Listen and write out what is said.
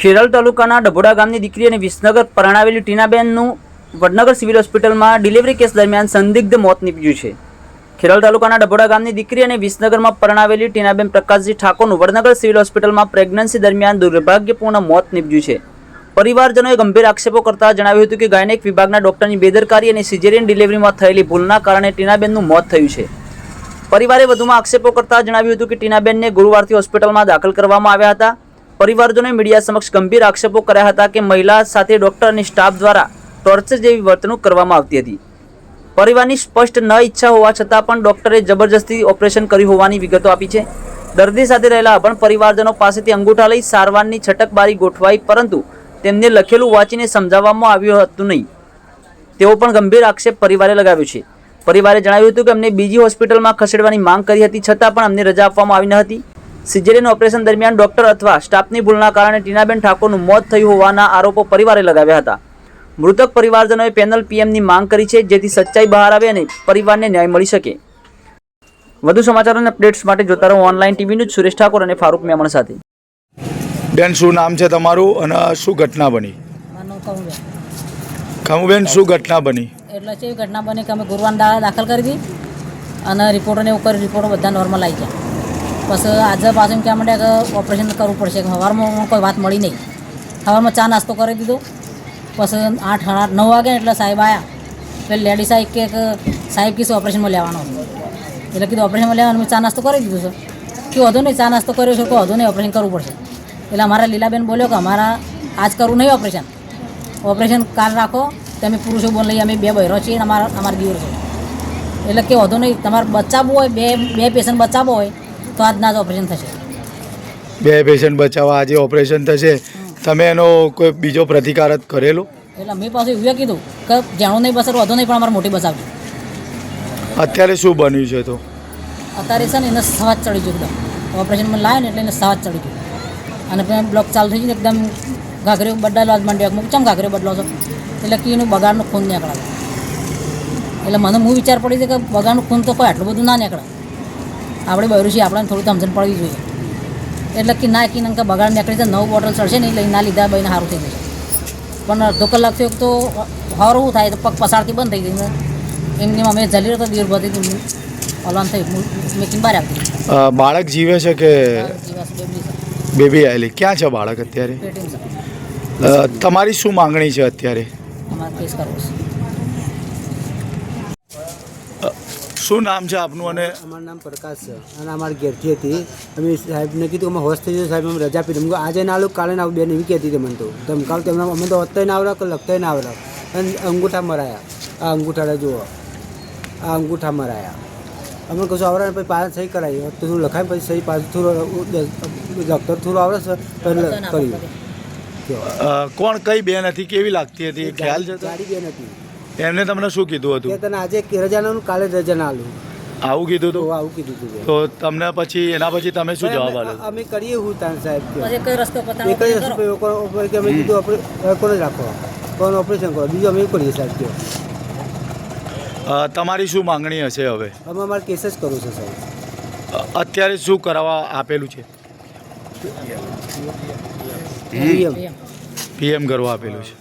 ખેરલ તાલુકાના ડભોડા ગામની દીકરી અને વિસનગર પરણાવેલી ટીનાબેનનું વડનગર સિવિલ હોસ્પિટલમાં ડિલિવરી કેસ દરમિયાન સંદિગ્ધ મોત નીપજ્યું છે. ખેરાલ તાલુકાના ડભોડા ગામની દીકરી અને વિસનગરમાં પરણાવેલી ટીનાબેન પ્રકાશજી ઠાકોરનું વડનગર સિવિલ હોસ્પિટલમાં પ્રેગ્નન્સી દરમિયાન દુર્ભાગ્યપૂર્ણ મોત નીપજ્યું છે. પરિવારજનોએ ગંભીર આક્ષેપો કરતા જણાવ્યું હતું કે ગાયનેક વિભાગના ડોક્ટરની બેદરકારી અને સિઝેરિયન ડિલિવરીમાં થયેલી ભૂલના કારણે ટીનાબેનનું મોત થયું છે. પરિવારે વધુમાં આક્ષેપો કરતા જણાવ્યું હતું કે ટીનાબેનને ગુરુવારથી હોસ્પિટલમાં દાખલ કરવામાં આવ્યા હતા. પરિવારજનોએ મીડિયા સમક્ષ ગંભીર આક્ષેપો કર્યા હતા કે મહિલા સાથે ડોક્ટર અને સ્ટાફ દ્વારા ટોર્ચર જેવી વર્તણૂક કરવામાં આવતી હતી. પરિવારની સ્પષ્ટ ન ઈચ્છા હોવા છતાં પણ ડોક્ટરે જબરજસ્તી ઓપરેશન કર્યું હોવાની વિગતો આપી છે. દર્દી સાથે રહેલા અભણ પરિવારજનો પાસેથી અંગૂઠા લઈ સારવારની છટકબારી ગોઠવાઈ પરંતુ તેમને લખેલું વાંચીને સમજાવવામાં આવ્યું હતું નહીં. તેવો પણ ગંભીર આક્ષેપ પરિવારે લગાવ્યો છે. પરિવારે જણાવ્યું હતું કે અમને બીજી હોસ્પિટલમાં ખસેડવાની માંગ કરી હતી છતાં પણ અમને રજા આપવામાં આવી ન હતી. સિઝેરિયન ઓપરેશન દરમિયાન ડોક્ટર અથવા સ્ટાફની ભૂલના કારણે ટીનાબેન ઠાકોરનું મોત થયું હોવાના આરોપો પરિવારે લગાવ્યા હતા. મૃતક પરિવારજનોએ પેનલ પીએમની માંગ કરી છે જેથી સચ્ચાઈ બહાર આવે અને પરિવારને ન્યાય મળી શકે. વધુ સમાચાર અને અપડેટ્સ માટે જોતા રહો online TV news Suresh Thakor અને ફારૂક મેમણ સાથે. બેન શું નામ છે તમારું અને શું ઘટના બની? ખમુબેન. શું ઘટના બની? એટલે છે ઘટના બની કે અમે ગુરુવારના દાખલ કરી હતી અને રિપોર્ટને એવું કરી રિપોર્ટ બધા નોર્મલ આવી ગયા. પછી આજે પાછું એમ કહેવા માંડ્યા કે ઓપરેશન કરવું પડશે. કે સવારમાં કોઈ વાત મળી નહીં. સવારમાં ચા નાસ્તો કરી દીધો. પછી આઠ, સાડા આઠ નવ વાગે એટલે સાહેબ આવ્યા એટલે લેડી સાહેબ કે સાહેબ કીધું ઓપરેશનમાં લેવાનો એટલે કીધું ઓપરેશનમાં લેવાનું, મેં ચા નાસ્તો કરી દીધું છે. કે વધુ નહીં, ચા નાસ્તો કર્યો છે કે વધુ નહીં ઓપરેશન કરવું પડશે. એટલે અમારા લીલાબેન બોલ્યો કે અમારા આજ કરવું નહીં ઓપરેશન ઓપરેશન કાલ રાખો, તમે પુરુષો બોલ લઈએ અમે બે બહેરો છીએ અમારા અમારા દીવર છે. એટલે કે વધુ નહીં, તમારે બચાવવું હોય, બે બે પેશન્ટ બચાવવો હોય તો આજના જ ઓપરેશન થશે. બે પેશન્ટ બચાવવા આજે ઓપરેશન થશે. તમે એનો કોઈ બીજો પ્રતિકાર જ કરેલો? એટલે મેં પાછું એવું કીધું કે જાણો નહીં બસર વધુ નહીં પણ અમારે મોટી બચાવજો અત્યારે શું બન્યું છે તો? અત્યારે છે ને એને સવાજ ચડી ગયું એકદમ. ઓપરેશનમાં લાવે ને એટલે એને સવાજ ચડી ગયું. અને પછી બ્લોક ચાલુ થઈ ગયું ને એકદમ ઘાઘરે બદલાવા જ માંડ્યો મૂક ચમ ઘાઘરે બદલો છો? એટલે કે એનું બગાડનું ખૂન નીકળે. એટલે મને હું વિચાર પડી છે કે બગાડનું ખૂન તો કોઈ આટલું બધું ના નીકળે. આપણે બહેરું છીએ આપણને થોડું સમજણ પડવી જોઈએ. એટલે કે ના કે કે બગાડ નીકળી નવ નવું બોટલ ચડશે ને એટલે ના લીધા બહીને સારું થઈ જશે પણ અડધો કલાક થયો તો હરું થાય તો પગ પસારથી બંધ થઈ ગઈ એમની અમે જલી રહ્યો તો દીર બધી ઓલાન થઈ મેકિંગ બહાર આપી બાળક જીવે છે કે બેબી આવેલી ક્યાં છે બાળક અત્યારે? તમારી શું માંગણી છે અત્યારે? અમારે કેસ કરવો છે. શું નામ છે આપનું અને અમારું નામ પ્રકાશ છે અને અમારી ઘેરથી હતી. અમે સાહેબને કીધું અમે હોશ થઈ જશે સાહેબ અમે રજા પી દીધી આજે ના આવું કાલે ના આવું બેન એવી કહેતી હતી મને તો. ધમકાવ તેમને અમે તો વધતાય ના આવડે કે લખતાય ના આવડે અને અંગૂઠા મરાયા. આ અંગૂઠા જુઓ. આ અંગૂઠા મરાયા. અમે કશું આવડે પછી પાછા સહી કરાવી. તો થોડું લખાય પછી સહી પાછું થોડું ડૉક્ટર થોડું આવડે છે કર્યું કોણ કઈ બેન હતી? કેવી લાગતી હતી? ખ્યાલ છે સારી ગાડી બેન હતી. એમને તમને શું કીધું કે હતું તને આજે રજા ના કાલે રજા ના આલું આવું કીધું તો આવું કીધું હતું તો તમને પછી એના પછી તમે શું જવાબ આપ્યો અમે કરીએ હું તાન સાહેબ કે પછી એક રસ્તો પતાવો એક રસ્તો કે અમે કીધું આપણે કોને રાખો કોણ ઓપરેશન કરો બીજું અમે કરીએ સાહેબ કયો તમારી શું માંગણી હશે હવે અમે અમારે કેસ જ કરવું છે સાહેબ અત્યારે શું કરાવવા આપેલું છે પીએમ એમ. પીએમ કરવા આપેલું છે